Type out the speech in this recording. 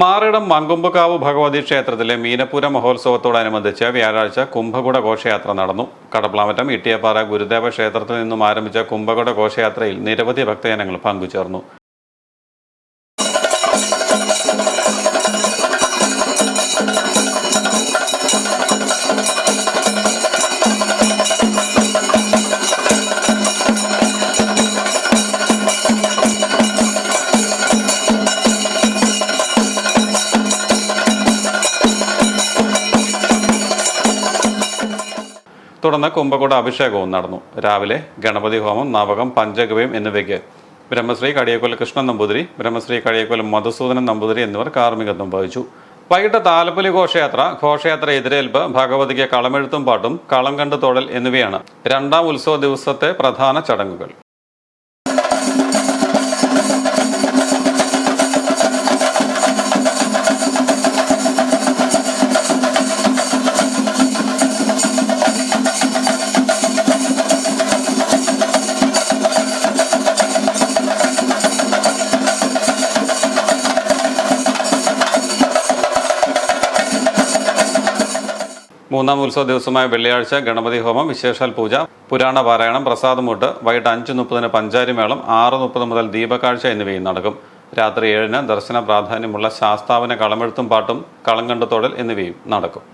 മാറിടം മങ്കൊമ്പുകാവ് ഭഗവതി ക്ഷേത്രത്തിലെ മീനപ്പുര മഹോത്സവത്തോടനുബന്ധിച്ച് വ്യാഴാഴ്ച കുംഭകുട ഘോഷയാത്ര നടന്നു. കടപ്ലാമറ്റം ഇട്ടിയപ്പാറ ഗുരുദേവ ക്ഷേത്രത്തിൽ നിന്നും ആരംഭിച്ച കുംഭകുട ഘോഷയാത്രയിൽ നിരവധി ഭക്തജനങ്ങൾ പങ്കുചേർന്നു. തുടർന്ന് കുംഭകുട അഭിഷേകവും നടന്നു. രാവിലെ ഗണപതി ഹോമം നാവകം പഞ്ചഗവ്യം എന്നിവയ്ക്ക്. ബ്രഹ്മശ്രീ കടിയക്കൊല കൃഷ്ണൻ നമ്പൂതിരി ബ്രഹ്മശ്രീ കടിയക്കൊല മധുസൂദനൻ നമ്പൂതിരി എന്നിവർ കാർമ്മികത്വം വഹിച്ചു. വൈകിട്ട് താലപ്പൊലി ഘോഷയാത്ര ഘോഷയാത്ര എതിരേൽപ്പ് ഭഗവതിക്ക് കളമെഴുത്തും പാട്ടും കളം കണ്ട് തൊഴൽ എന്നിവയാണ്. രണ്ടാം ഉത്സവ ദിവസത്തെ പ്രധാന ചടങ്ങുകൾ. മൂന്നാം ഉത്സവ ദിവസമായ വെള്ളിയാഴ്ച ഗണപതി ഹോമം വിശേഷാൽ പൂജ പുരാണ പാരായണം പ്രസാദമൂട്ട് വൈകിട്ട് അഞ്ച് മുപ്പതിന് പഞ്ചാരിമേളം ആറ് മുപ്പത് മുതൽ ദീപകാഴ്ച എന്നിവയും നടക്കും. രാത്രി ഏഴിന് ദർശന പ്രാധാന്യമുള്ള ശാസ്താവിന് കളമെഴുത്തും പാട്ടും കളങ്കണ്ടത്തോടൽ എന്നിവയും നടക്കും.